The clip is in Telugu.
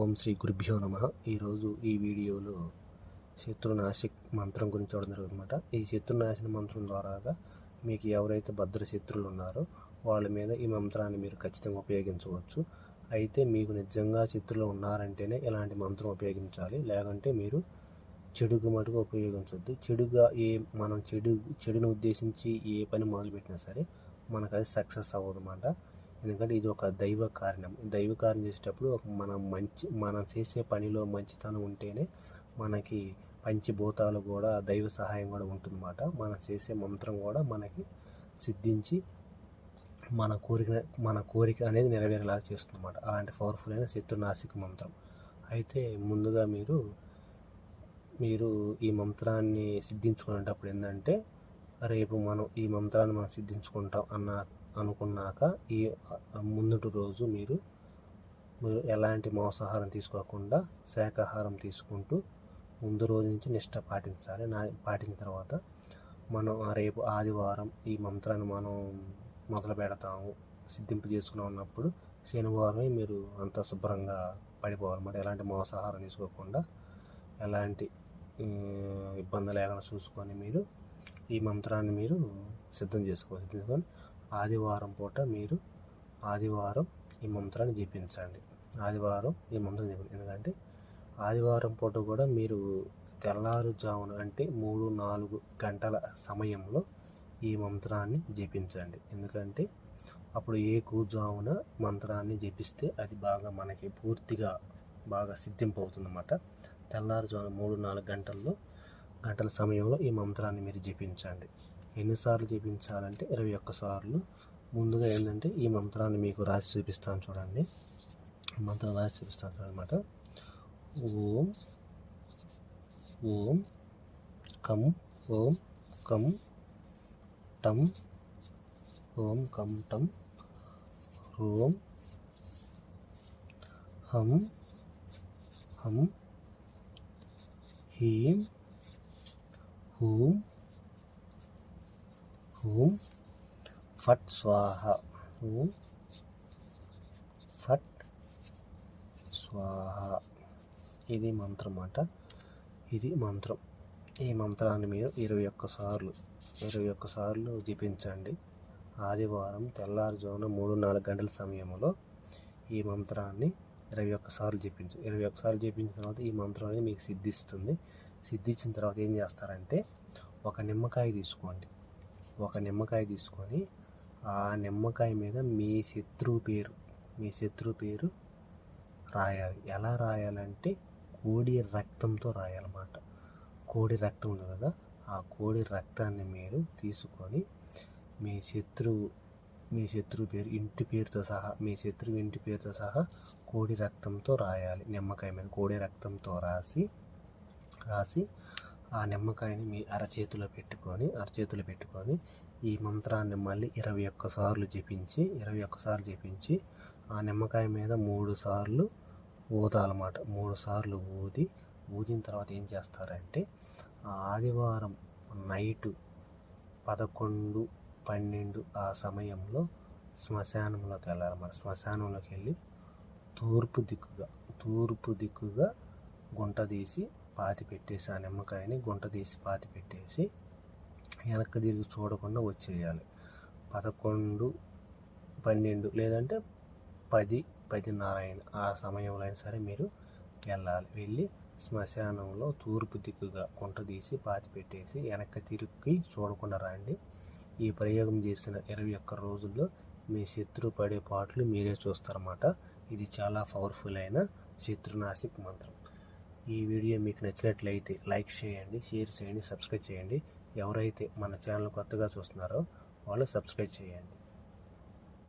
ఓం శ్రీ గురుభ్యో నమ. ఈరోజు ఈ వీడియోలో శత్రునాశక్ మంత్రం గురించి చూడడం జరుగుతుందన్నమాట. ఈ శత్రునాశన మంత్రం ద్వారాగా మీకు ఎవరైతే భద్ర శత్రులు ఉన్నారో వాళ్ళ మీద ఈ మంత్రాన్ని మీరు ఖచ్చితంగా ఉపయోగించవచ్చు. అయితే మీకు నిజంగా శత్రులు ఉన్నారంటేనే ఇలాంటి మంత్రం ఉపయోగించాలి. లేకుంటే మీరు చెడుకు మటుకు ఉపయోగించవద్దు చెడుగా ఏ మనం చెడు చెడును ఉద్దేశించి ఏ పని మొదలుపెట్టినా సరే మనకు అది సక్సెస్ అవ్వదు అన్నమాట ఎందుకంటే ఇది ఒక దైవ కారణం. దైవ కార్యం చేసేటప్పుడు ఒక మనం మంచి మనం చేసే పనిలో మంచితనం ఉంటేనే మనకి పంచభూతాలు కూడా దైవ సహాయం కూడా ఉంటుందన్నమాట. మనం చేసే మంత్రం కూడా మనకి సిద్ధించి మన కోరిక మన కోరిక అనేది నెరవేరేలా చేస్తుందన్నమాట. అలాంటి పవర్ఫుల్ అయిన శత్రునాశిక మంత్రం. అయితే ముందుగా మీరు మీరు ఈ మంత్రాన్ని సిద్ధించుకునేటప్పుడు ఏంటంటే రేపు మనం ఈ మంత్రాన్ని మనం సిద్ధించుకుంటాం అన్న అనుకున్నాక ఈ ముందుటి రోజు మీరు మీరు ఎలాంటి మాంసాహారం తీసుకోకుండా శాకాహారం తీసుకుంటూ ముందు రోజు నుంచి నిష్ట పాటించాలి. నా పాటించిన తర్వాత మనం ఆ రేపు ఆదివారం ఈ మంత్రాన్ని మనం మొదలు పెడతాము సిద్ధింపు చేసుకుని ఉన్నప్పుడు శనివారమే మీరు అంత శుభ్రంగా పడిపోవాలన్నమాట ఎలాంటి మాంసాహారం తీసుకోకుండా ఎలాంటి ఇబ్బంది లేకుండా చూసుకొని మీరు ఈ మంత్రాన్ని మీరు సిద్ధం చేసుకోవాలి. సిద్ధం ఆదివారం పూట మీరు ఆదివారం ఈ మంత్రాన్ని జపించండి. ఆదివారం ఈ మంత్రం జపించండి ఎందుకంటే ఆదివారం పూట కూడా మీరు తెల్లారుజామున అంటే మూడు నాలుగు గంటల సమయంలో ఈ మంత్రాన్ని జపించండి. ఎందుకంటే అప్పుడు ఏ కూజామున మంత్రాన్ని జపిస్తే అది బాగా మనకి పూర్తిగా బాగా సిద్ధింపు అవుతుందన్నమాట తెల్లారుజామున మూడు నాలుగు గంటల్లో గంటల సమయంలో ఈ మంత్రాన్ని మీరు జపించండి. ఎన్నిసార్లు జపించాలంటే ఇరవై ఒక్క సార్లు. ముందుగా ఏంటంటే ఈ మంత్రాన్ని మీకు రాసి చూపిస్తాను చూడండి. మంత్రం రాసి చూపిస్తాను చూడనమాట. ఓం ఓం కం ఓం కం టం ఓం కం టం ఓం హం హం హీం హూ. హూ. ఫట్ స్వాహ. హూ. ఫట్ స్వాహ. ఇది మంత్రం అన్నమాట ఇది మంత్రం. ఈ మంత్రాన్ని మీరు ఇరవై ఒక్క సార్లు ఇరవై ఒక్క సార్లు జపించండి. ఆదివారం తెల్లారుజామున మూడు నాలుగు గంటల సమయంలో ఈ మంత్రాన్ని ఇరవై ఒక్కసార్లు జపించు ఇరవై ఒక్కసార్లు జపించిన తర్వాత ఈ మంత్రం అనేది మీకు సిద్ధిస్తుంది. సిద్ధించిన తర్వాత ఏం చేస్తారంటే ఒక నిమ్మకాయ తీసుకోండి. ఒక నిమ్మకాయ తీసుకొని ఆ నిమ్మకాయ మీద మీ శత్రువు పేరు మీ శత్రువు పేరు రాయాలి. ఎలా రాయాలంటే కోడి రక్తంతో రాయాలన్నమాట. కోడి రక్తం ఉంది కదా ఆ కోడి రక్తాన్ని మీరు తీసుకొని మీ శత్రువు మీ శత్రువు పేరు ఇంటి పేరుతో సహా మీ శత్రువు ఇంటి పేరుతో సహా కోడి రక్తంతో రాయాలి. నిమ్మకాయ మీద కోడి రక్తంతో రాసి రాసి ఆ నిమ్మకాయని మీ అరచేతిలో పెట్టుకొని అరచేతిలో పెట్టుకొని ఈ మంత్రాన్ని మళ్ళీ ఇరవై ఒక్క సార్లు జపించి ఇరవై ఒక్క సార్లు జపించి ఆ నిమ్మకాయ మీద మూడు సార్లు ఊదాలన్నమాట. మూడు సార్లు ఊది ఊదిన తర్వాత ఏం చేస్తారంటే ఆదివారం నైటు పదకొండు పన్నెండు ఆ సమయంలో శ్మశానంలోకి వెళ్ళాలన్నమాట శ్మశానంలోకి వెళ్ళి తూర్పు దిక్కుగా తూర్పు దిక్కుగా గుంట తీసి పాతి పెట్టేసి ఆ నిమ్మకాయని గుంట తీసి పాతి పెట్టేసి వెనక్కి తిరిగి చూడకుండా వచ్చేయాలి. పదకొండు పన్నెండు లేదంటే పది పదిన్నర అయిన ఆ సమయంలో అయినా సరే మీరు వెళ్ళాలి. వెళ్ళి శ్మశానంలో తూర్పు దిక్కుగా గుంట తీసి పాతి పెట్టేసి వెనక్కి తిరిగి చూడకుండా రండి. ఈ ప్రయోగం చేసిన ఇరవై ఒక్క రోజుల్లో మీ శత్రు పడే పాటలు మీరే చూస్తారన్నమాట. ఇది చాలా పవర్ఫుల్ అయిన శత్రునాశిక్ మంత్రం. ఈ వీడియో మీకు నచ్చినట్లయితే లైక్ చేయండి షేర్ చేయండి సబ్స్క్రైబ్ చేయండి. ఎవరైతే మన ఛానల్ కొత్తగా చూస్తున్నారో వాళ్ళు సబ్స్క్రైబ్ చేయండి.